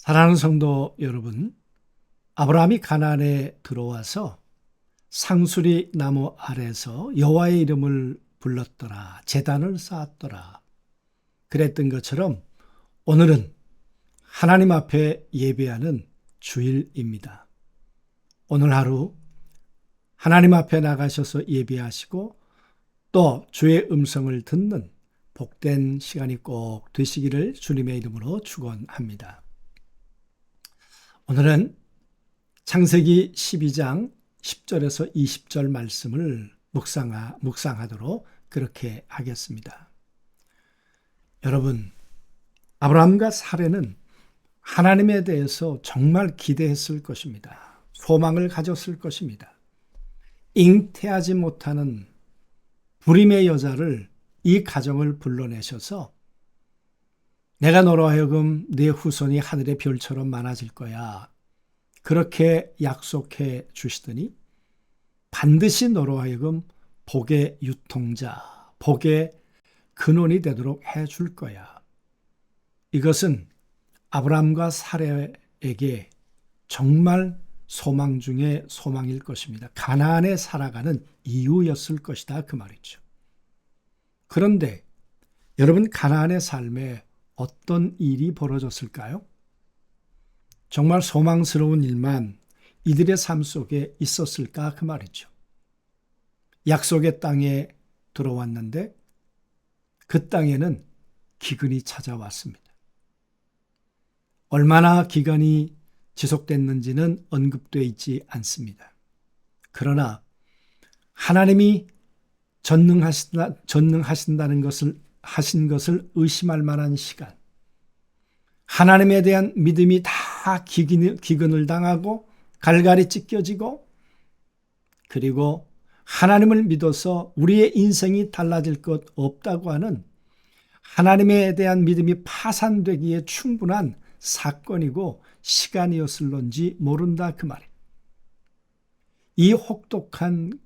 사랑하는 성도 여러분, 아브라함이 가나안에 들어와서 상수리 나무 아래서 여호와의 이름을 불렀더라. 제단을 쌓았더라. 그랬던 것처럼 오늘은 하나님 앞에 예배하는 주일입니다. 오늘 하루 하나님 앞에 나가셔서 예배하시고 또 주의 음성을 듣는 복된 시간이 꼭 되시기를 주님의 이름으로 축원합니다. 오늘은 창세기 12장 10절에서 20절 말씀을 묵상하, 묵상하도록 그렇게 하겠습니다. 여러분, 아브라함과 사례는 하나님에 대해서 정말 기대했을 것입니다. 소망을 가졌을 것입니다. 잉태하지 못하는 불임의 여자를 이 가정을 불러내셔서 내가 너로 하여금 네 후손이 하늘의 별처럼 많아질 거야. 그렇게 약속해 주시더니 반드시 너로 하여금 복의 유통자, 복의 근원이 되도록 해 줄 거야. 이것은 아브라함과 사례에게 정말 소망 중에 소망일 것입니다. 가나안에 살아가는 이유였을 것이다 그 말이죠. 그런데 여러분 가나안의 삶에 어떤 일이 벌어졌을까요? 정말 소망스러운 일만 이들의 삶 속에 있었을까 그 말이죠. 약속의 땅에 들어왔는데 그 땅에는 기근이 찾아왔습니다. 얼마나 기간이 지속됐는지는 언급되어 있지 않습니다. 그러나 하나님이 전능하신다, 전능하신다는 것을 하신 것을 의심할 만한 시간. 하나님에 대한 믿음이 다 기근을 당하고 갈갈이 찢겨지고 그리고 하나님을 믿어서 우리의 인생이 달라질 것 없다고 하는 하나님에 대한 믿음이 파산되기에 충분한 사건이고 시간이었을런지 모른다 그 말이에요. 이 혹독한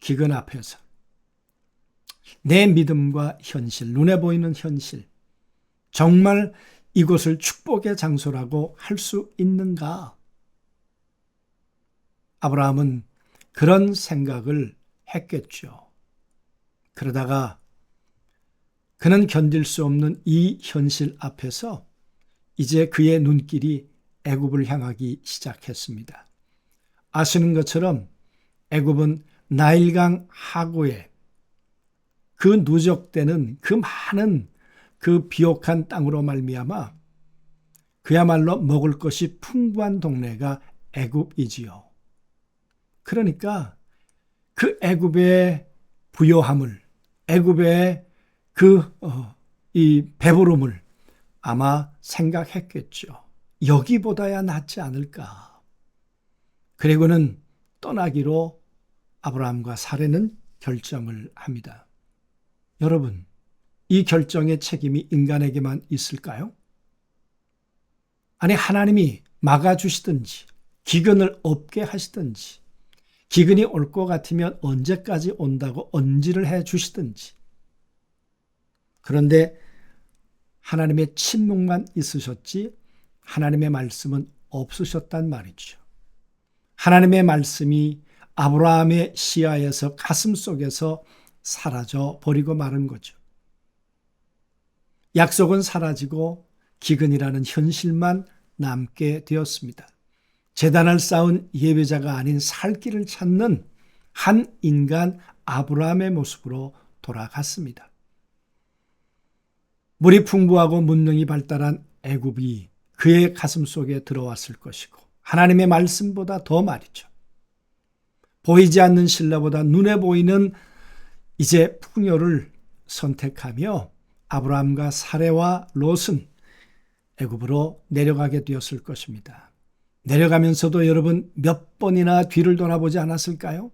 기근 앞에서 내 믿음과 현실, 눈에 보이는 현실, 정말 이곳을 축복의 장소라고 할 수 있는가? 아브라함은 그런 생각을 했겠죠. 그러다가 그는 견딜 수 없는 이 현실 앞에서 이제 그의 눈길이 애굽을 향하기 시작했습니다. 아시는 것처럼 애굽은 나일강 하구에 그 누적되는 그 많은 그 비옥한 땅으로 말미암아 그야말로 먹을 것이 풍부한 동네가 애굽이지요. 그러니까 그 애굽의 부요함을 애굽의 그이 어, 배부름을 아마 생각했겠죠. 여기보다야 낫지 않을까. 그리고는 떠나기로 아브라함과 사례는 결정을 합니다. 여러분, 이 결정의 책임이 인간에게만 있을까요? 아니, 하나님이 막아주시든지, 기근을 없게 하시든지, 기근이 올 것 같으면 언제까지 온다고 언지를 해 주시든지. 그런데 하나님의 침묵만 있으셨지, 하나님의 말씀은 없으셨단 말이죠. 하나님의 말씀이 아브라함의 시야에서 가슴 속에서 사라져 버리고 마는 거죠. 약속은 사라지고 기근이라는 현실만 남게 되었습니다. 재단을 쌓은 예배자가 아닌 살 길을 찾는 한 인간 아브라함의 모습으로 돌아갔습니다. 물이 풍부하고 문능이 발달한 애굽이 그의 가슴 속에 들어왔을 것이고 하나님의 말씀보다 더 말이죠. 보이지 않는 신라보다 눈에 보이는 이제 풍요를 선택하며 아브라함과 사레와 롯은 애굽으로 내려가게 되었을 것입니다. 내려가면서도 여러분 몇 번이나 뒤를 돌아보지 않았을까요?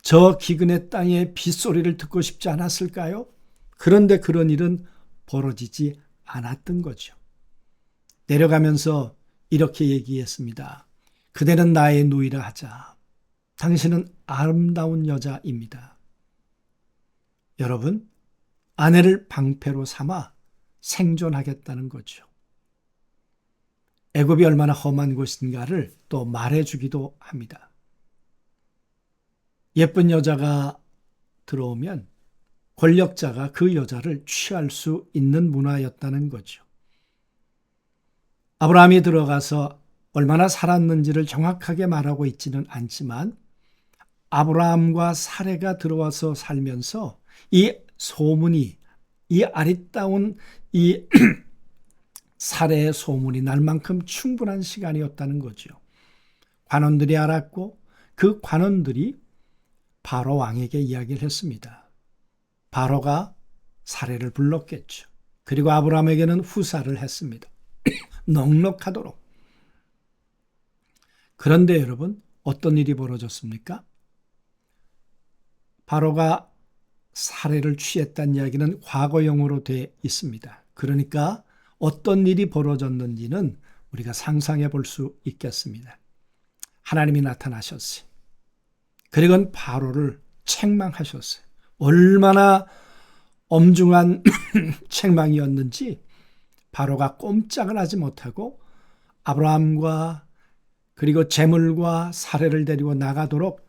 저 기근의 땅의 빗소리를 듣고 싶지 않았을까요? 그런데 그런 일은 벌어지지 않았던 거죠. 내려가면서 이렇게 얘기했습니다. 그대는 나의 누이라 하자. 당신은 아름다운 여자입니다. 여러분, 아내를 방패로 삼아 생존하겠다는 거죠. 애굽이 얼마나 험한 곳인가를 또 말해주기도 합니다. 예쁜 여자가 들어오면 권력자가 그 여자를 취할 수 있는 문화였다는 거죠. 아브라함이 들어가서 얼마나 살았는지를 정확하게 말하고 있지는 않지만 아브라함과 사례가 들어와서 살면서 이 소문이 이 아리따운 이 사례의 소문이 날 만큼 충분한 시간이었다는 거죠. 관원들이 알았고 그 관원들이 바로 왕에게 이야기를 했습니다. 바로가 사례를 불렀겠죠. 그리고 아브라함에게는 후사를 했습니다. 넉넉하도록. 그런데 여러분, 어떤 일이 벌어졌습니까? 바로가 사례를 취했다는 이야기는 과거형으로 돼 있습니다. 그러니까 어떤 일이 벌어졌는지는 우리가 상상해 볼 수 있겠습니다. 하나님이 나타나셨어요. 그리고 바로를 책망하셨어요. 얼마나 엄중한 책망이었는지 바로가 꼼짝을 하지 못하고 아브라함과 그리고 재물과 사례를 데리고 나가도록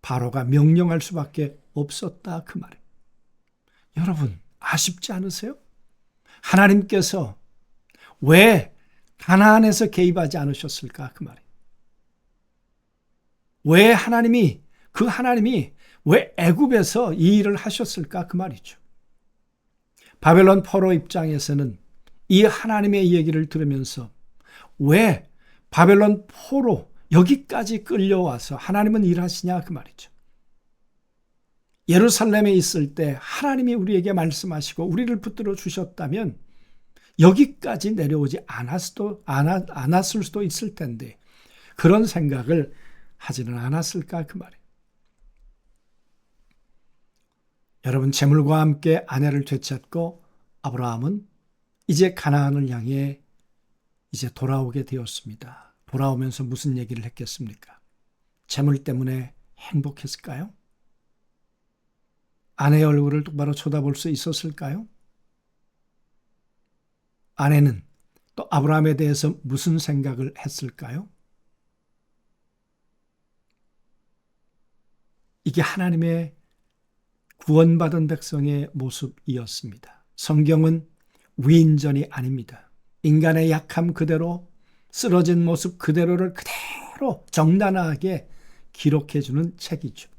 바로가 명령할 수밖에 없었다 그 말이에요. 여러분 아쉽지 않으세요? 하나님께서 왜 가나안에서 개입하지 않으셨을까 그 말이에요. 왜 하나님이 그 하나님이 왜 애굽에서 이 일을 하셨을까 그 말이죠. 바벨론 포로 입장에서는 이 하나님의 얘기를 들으면서 왜 바벨론 포로 여기까지 끌려와서 하나님은 일하시냐 그 말이죠. 예루살렘에 있을 때 하나님이 우리에게 말씀하시고 우리를 붙들어 주셨다면 여기까지 내려오지 않았을 수도 있을 텐데 그런 생각을 하지는 않았을까 그 말이에요. 여러분 재물과 함께 아내를 되찾고 아브라함은 이제 가나안을 향해 이제 돌아오게 되었습니다. 돌아오면서 무슨 얘기를 했겠습니까? 재물 때문에 행복했을까요? 아내의 얼굴을 똑바로 쳐다볼 수 있었을까요? 아내는 또 아브라함에 대해서 무슨 생각을 했을까요? 이게 하나님의 구원받은 백성의 모습이었습니다. 성경은 위인전이 아닙니다. 인간의 약함 그대로 쓰러진 모습 그대로를 그대로 정단하게 기록해주는 책이죠.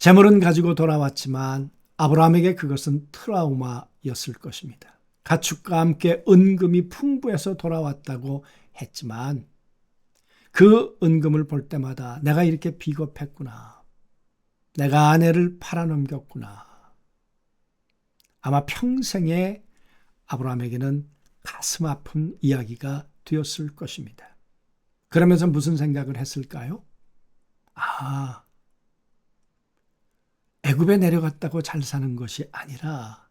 재물은 가지고 돌아왔지만 아브라함에게 그것은 트라우마였을 것입니다. 가축과 함께 은금이 풍부해서 돌아왔다고 했지만 그 은금을 볼 때마다 내가 이렇게 비겁했구나. 내가 아내를 팔아넘겼구나. 아마 평생에 아브라함에게는 가슴 아픈 이야기가 되었을 것입니다. 그러면서 무슨 생각을 했을까요? 아, 애굽에 내려갔다고 잘 사는 것이 아니라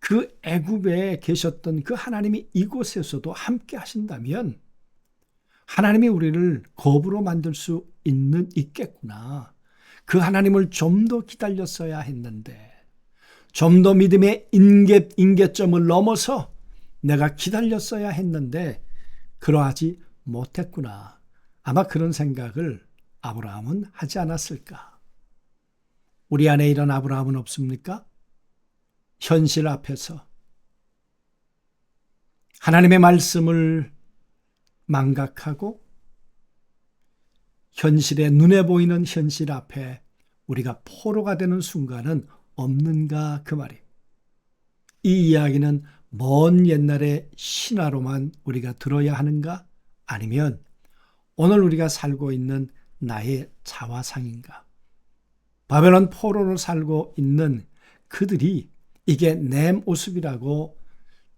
그 애굽에 계셨던 그 하나님이 이곳에서도 함께 하신다면 하나님이 우리를 거부로 만들 수 있는 있겠구나. 그 하나님을 좀 더 기다렸어야 했는데 좀 더 믿음의 인계, 인계점을 넘어서 내가 기다렸어야 했는데 그러하지 못했구나. 아마 그런 생각을 아브라함은 하지 않았을까? 우리 안에 이런 아브라함은 없습니까? 현실 앞에서 하나님의 말씀을 망각하고 현실에 눈에 보이는 현실 앞에 우리가 포로가 되는 순간은 없는가 그 말이. 이 이야기는 먼 옛날의 신화로만 우리가 들어야 하는가? 아니면 오늘 우리가 살고 있는 나의 자화상인가? 바벨론 포로로 살고 있는 그들이 이게 내 모습이라고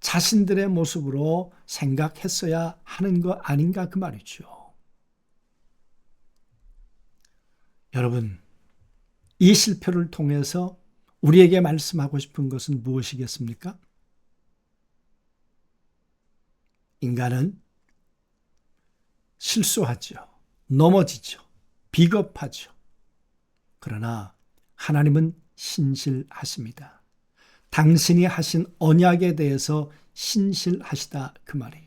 자신들의 모습으로 생각했어야 하는 거 아닌가 그 말이죠. 여러분, 이 실표를 통해서 우리에게 말씀하고 싶은 것은 무엇이겠습니까? 인간은 실수하죠. 넘어지죠. 비겁하죠. 그러나 하나님은 신실하십니다. 당신이 하신 언약에 대해서 신실하시다 그 말이.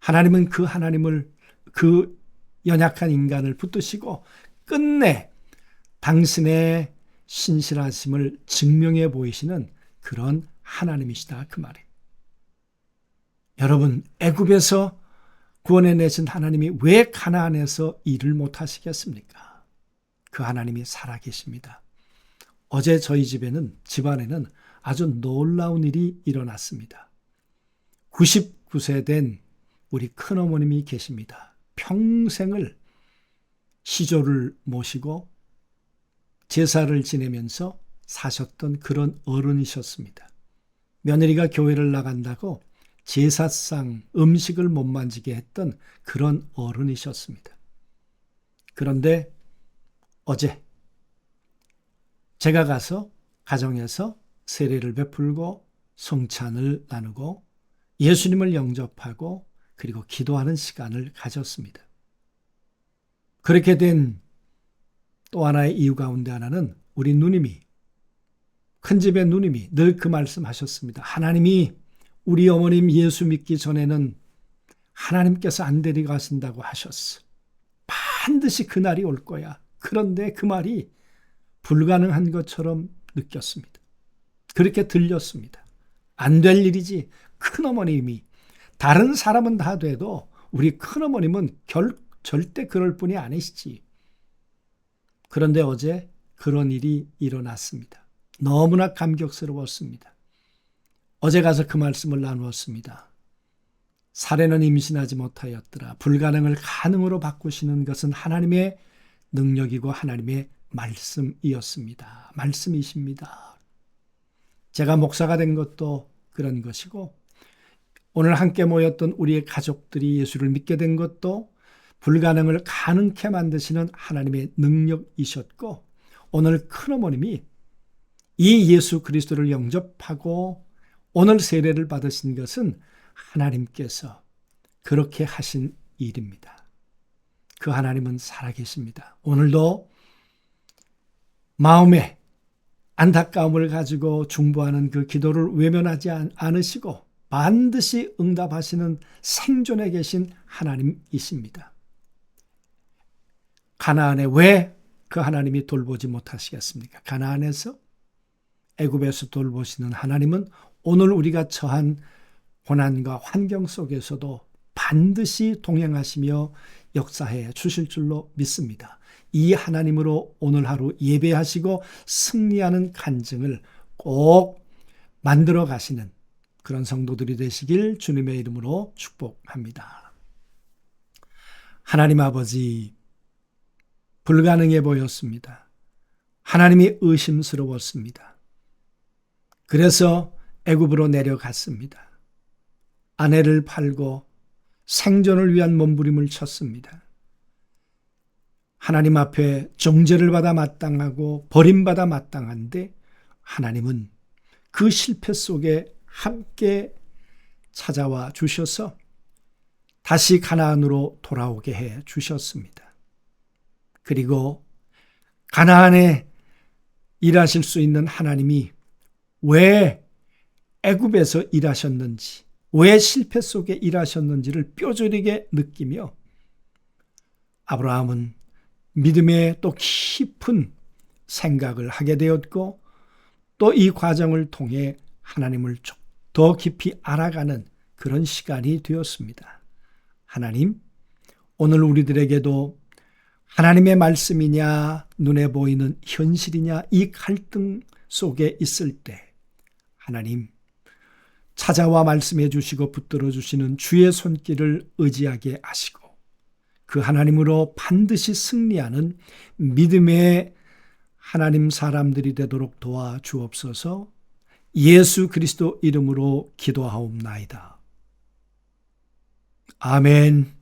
하나님은 그 하나님을 그 연약한 인간을 붙드시고 끝내 당신의 신실하심을 증명해 보이시는 그런 하나님이시다 그 말이. 여러분 애굽에서 구원해 내신 하나님이 왜 가나안에서 일을 못 하시겠습니까? 그 하나님이 살아 계십니다. 어제 저희 집에는 집안에는 아주 놀라운 일이 일어났습니다. 99세 된 우리 큰어머님이 계십니다. 평생을 시조를 모시고 제사를 지내면서 사셨던 그런 어른이셨습니다. 며느리가 교회를 나간다고 제사상 음식을 못 만지게 했던 그런 어른이셨습니다. 그런데 어제 제가 가서 가정에서 세례를 베풀고 성찬을 나누고 예수님을 영접하고 그리고 기도하는 시간을 가졌습니다. 그렇게 된 또 하나의 이유 가운데 하나는 우리 누님이 큰 집의 누님이 늘 그 말씀하셨습니다. 하나님이 우리 어머님 예수 믿기 전에는 하나님께서 안 데리고 가신다고 하셨어. 반드시 그날이 올 거야. 그런데 그 말이 불가능한 것처럼 느꼈습니다. 그렇게 들렸습니다. 안 될 일이지. 큰어머님이 다른 사람은 다 돼도 우리 큰어머님은 결, 절대 그럴 분이 아니시지. 그런데 어제 그런 일이 일어났습니다. 너무나 감격스러웠습니다. 어제 가서 그 말씀을 나누었습니다. 사례는 임신하지 못하였더라. 불가능을 가능으로 바꾸시는 것은 하나님의 능력이고 하나님의 말씀이었습니다. 말씀이십니다. 제가 목사가 된 것도 그런 것이고 오늘 함께 모였던 우리의 가족들이 예수를 믿게 된 것도 불가능을 가능케 만드시는 하나님의 능력이셨고 오늘 큰어머님이 이 예수 그리스도를 영접하고 오늘 세례를 받으신 것은 하나님께서 그렇게 하신 일입니다. 그 하나님은 살아계십니다. 오늘도 마음에 안타까움을 가지고 중보하는 그 기도를 외면하지 않으시고 반드시 응답하시는 생존에 계신 하나님이십니다. 가나안에 왜 그 하나님이 돌보지 못하시겠습니까? 가나안에서 애굽에서 돌보시는 하나님은 오늘 우리가 처한 고난과 환경 속에서도 반드시 동행하시며 역사해 주실 줄로 믿습니다. 이 하나님으로 오늘 하루 예배하시고 승리하는 간증을 꼭 만들어 가시는 그런 성도들이 되시길 주님의 이름으로 축복합니다. 하나님 아버지, 불가능해 보였습니다. 하나님이 의심스러웠습니다. 그래서 애굽으로 내려갔습니다. 아내를 팔고 생존을 위한 몸부림을 쳤습니다. 하나님 앞에 정죄를 받아 마땅하고 버림받아 마땅한데 하나님은 그 실패 속에 함께 찾아와 주셔서 다시 가나안으로 돌아오게 해 주셨습니다. 그리고 가나안에 일하실 수 있는 하나님이 왜 애굽에서 일하셨는지, 왜 실패 속에 일하셨는지를 뼈저리게 느끼며 아브라함은 믿음의 또 깊은 생각을 하게 되었고 또 이 과정을 통해 하나님을 더 깊이 알아가는 그런 시간이 되었습니다. 하나님, 오늘 우리들에게도 하나님의 말씀이냐, 눈에 보이는 현실이냐, 이 갈등 속에 있을 때, 하나님, 찾아와 말씀해 주시고 붙들어 주시는 주의 손길을 의지하게 하시고, 그 하나님으로 반드시 승리하는 믿음의 하나님 사람들이 되도록 도와 주옵소서 예수 그리스도 이름으로 기도하옵나이다. 아멘.